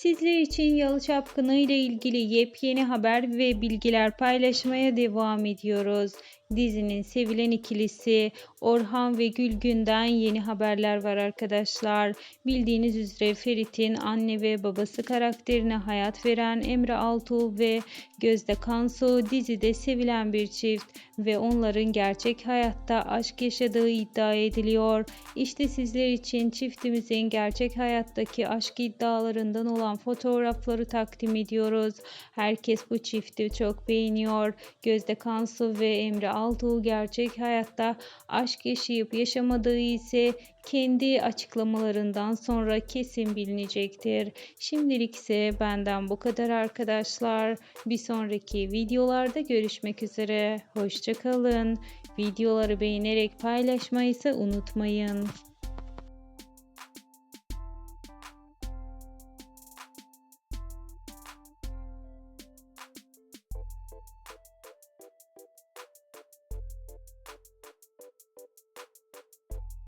Sizler için Yalı Çapkını ile ilgili yepyeni haber ve bilgiler paylaşmaya devam ediyoruz. Dizinin sevilen ikilisi Orhan ve Gülgün'den yeni haberler var arkadaşlar. Bildiğiniz üzere Ferit'in anne ve babası karakterine hayat veren Emre Altuğ ve Gözde Kansu dizide sevilen bir çift ve onların gerçek hayatta aşk yaşadığı iddia ediliyor. İşte sizler için çiftimizin gerçek hayattaki aşk iddialarından olan fotoğrafları takdim ediyoruz. Herkes bu çifti çok beğeniyor. Gözde Kansu ve Emre Altuğ gerçek hayatta aşk yaşayıp yaşamadığı ise kendi açıklamalarından sonra kesin bilinecektir. Şimdilik ise benden bu kadar arkadaşlar. Bir sonraki videolarda görüşmek üzere. Hoşçakalın. Videoları beğenerek paylaşmayı ise unutmayın.